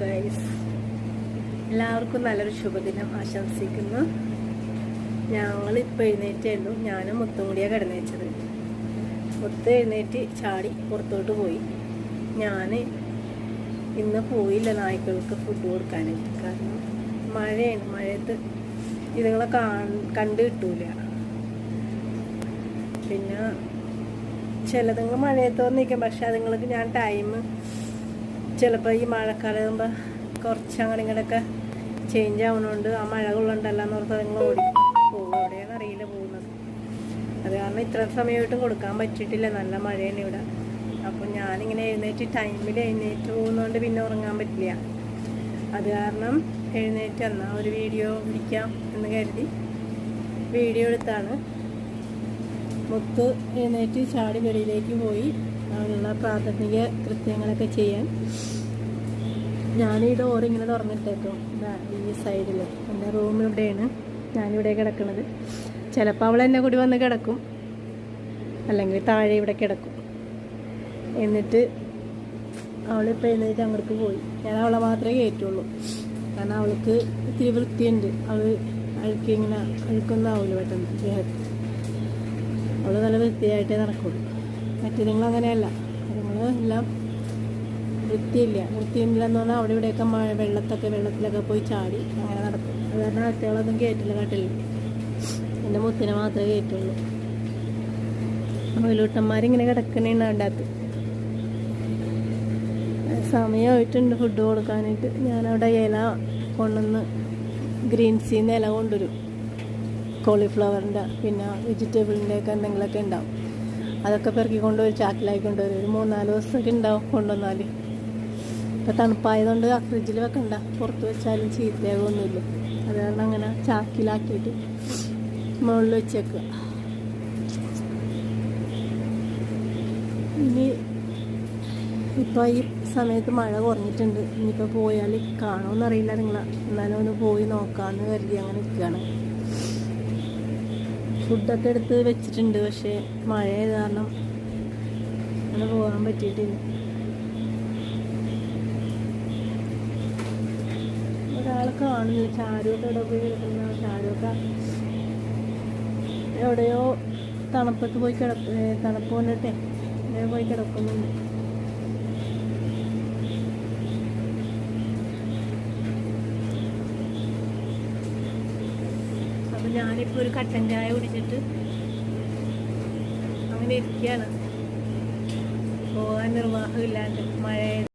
Guys എല്ലാവർക്കും നല്ലൊരു ശുഭദിനം ആശംസിക്കുന്നു. ഞങ്ങൾ ഇപ്പോൾ എഴുന്നേറ്റേ ഉള്ളൂ ഞാനും മുത്തും കൂടിയാണ് കിടന്നേച്ചത്. മുത്ത് എഴുന്നേറ്റ് ചാടി പുറത്തോട്ട് പോയി. ഞാൻ ഇന്ന് പോയില്ല നായ്ക്കൾക്ക് ഫുഡ് കൊടുക്കാനായിട്ട് കാരണം മഴയാണ്. മഴയത്ത് ഇതുങ്ങളെ കണ്ടു കിട്ടൂല. പിന്നെ ചിലതുങ്ങൾ മഴയത്ത് വന്നിരിക്കും പക്ഷെ അതുങ്ങൾക്ക് ഞാൻ ടൈം ചിലപ്പോൾ ഈ മഴക്കാലം ആകുമ്പോൾ കുറച്ച് അങ്ങനെ ഇങ്ങനെയൊക്കെ ചേഞ്ച് ആവുന്നുണ്ട്. ആ മഴ കൊള്ളണ്ടല്ലോ എന്ന് ഓർത്ത് നിങ്ങൾ ഓടി പോകും. അറിയില്ല പോകുന്നത്. അത് കാരണം ഇത്ര സമയമായിട്ടും കൊടുക്കാൻ പറ്റിയിട്ടില്ല. നല്ല മഴയാണ് ഇവിടെ. അപ്പോൾ ഞാനിങ്ങനെ എഴുന്നേറ്റ് ടൈമിൽ എഴുന്നേറ്റ് പോകുന്നതുകൊണ്ട് പിന്നെ ഉറങ്ങാൻ പറ്റില്ല. അത് കാരണം എഴുന്നേറ്റ് എന്നാൽ ഒരു വീഡിയോ പിടിക്കാം എന്ന് കരുതി. വീഡിയോ എടുത്താണ്. മുത്ത് എഴുന്നേറ്റ് ചാടി വെളിയിലേക്ക് പോയി. അതിനുള്ള പ്രാഥമിക കൃത്യങ്ങളൊക്കെ ചെയ്യാൻ. ഞാൻ ഈ ഡോർ ഇങ്ങനെ തുറന്നിട്ടേക്കും ഈ സൈഡിൽ എന്റെ റൂം ഇവിടെയാണ്. ഞാനിവിടെ കിടക്കുന്നത് ചിലപ്പോൾ അവൾ എന്നെ കൂടി വന്ന് കിടക്കും. അല്ലെങ്കിൽ താഴെ ഇവിടെ കിടക്കും. എന്നിട്ട് അവളിപ്പോൾ എഴുന്നേറ്റ് അങ്ങോട്ട് പോയി. ഞാൻ അവളെ മാത്രമേ കയറ്റുള്ളൂ. കാരണം അവൾക്ക് ഇത്തിരി വൃത്തിയുണ്ട്. അവൾ അഴുക്കിങ്ങനെ അഴുക്കൊന്നും ആവില്ല പെട്ടെന്ന്. ദേഹത്ത് വൃത്തിയായിട്ടേ നടക്കുള്ളൂ. മറ്റു അങ്ങനെയല്ല നിങ്ങൾ എല്ലാം വൃത്തിയില്ല. വൃത്തിയില്ല എന്ന് പറഞ്ഞാൽ അവിടെ ഇവിടെയൊക്കെ മഴ വെള്ളത്തൊക്കെ വെള്ളത്തിലൊക്കെ പോയി ചാടി അങ്ങനെ നടക്കും. അത് കാരണം അറ്റകളൊന്നും കയറ്റില്ല കാട്ടില്ല എന്റെ മുത്തിനെ മാത്രമേ കയറ്റുള്ളൂ മുയലൂട്ടന്മാരിങ്ങനെ കിടക്കണേണ് അകത്ത് സമയമായിട്ടുണ്ട് ഫുഡ് കൊടുക്കാനായിട്ട്. ഞാനവിടെ ഇല കൊണ്ടുവന്ന് ഗ്രീൻസിന്ന് ഇല കൊണ്ടുവരും. കോളിഫ്ലവറിന്റെ പിന്നെ വെജിറ്റബിളിന്റെ ഒക്കെ എന്തെങ്കിലുമൊക്കെ ഉണ്ടാവും. അതൊക്കെ പെറുക്കി കൊണ്ടുപോയി ചാക്കിലായി കൊണ്ടുവരും ഒരു മൂന്നാൽ ദിവസമൊക്കെ ഉണ്ടാവും കൊണ്ടുവന്നാൽ. ഇപ്പം തണുപ്പായതുകൊണ്ട് ഫ്രിഡ്ജിൽ വെക്കണ്ട. പുറത്ത് വെച്ചാലും ചീത്തയാകൊന്നുമില്ല അത് കാരണം അങ്ങനെ ചാക്കിലാക്കിയിട്ട് മുകളിൽ വെച്ചേക്കുക. ഇനി ഇപ്പോൾ ഈ സമയത്ത് മഴ കുറഞ്ഞിട്ടുണ്ട്. ഇനിയിപ്പോൾ പോയാൽ കാണുമെന്നറിയില്ല നിങ്ങൾ എന്നാലും ഒന്ന് പോയി നോക്കാമെന്ന് കരുതി അങ്ങനെ നിൽക്കുകയാണ് ഫുഡൊക്കെ എടുത്ത് വെച്ചിട്ടുണ്ട് പക്ഷേ മഴ ആയത് കാരണം അങ്ങനെ പോകാൻ പറ്റിയിട്ടില്ല. ഒരാളെ കാണുന്നില്ല ചാരുവൊക്കെ എവിടെ പോയി കിടക്കുന്ന. ചാരുവൊക്കെ എവിടെയോ തണുപ്പത്ത് പോയി കിടക്ക തണുപ്പ് കൊണ്ടിട്ടേ പോയി കിടക്കുന്നുണ്ട്. അപ്പൊ ഞാനിപ്പോ ഒരു കട്ടൻ ചായ കുടിച്ചിട്ട് അങ്ങനെ ഇരിക്കുകയാണ്. പോകാൻ നിർവാഹമില്ലാണ്ട് മഴ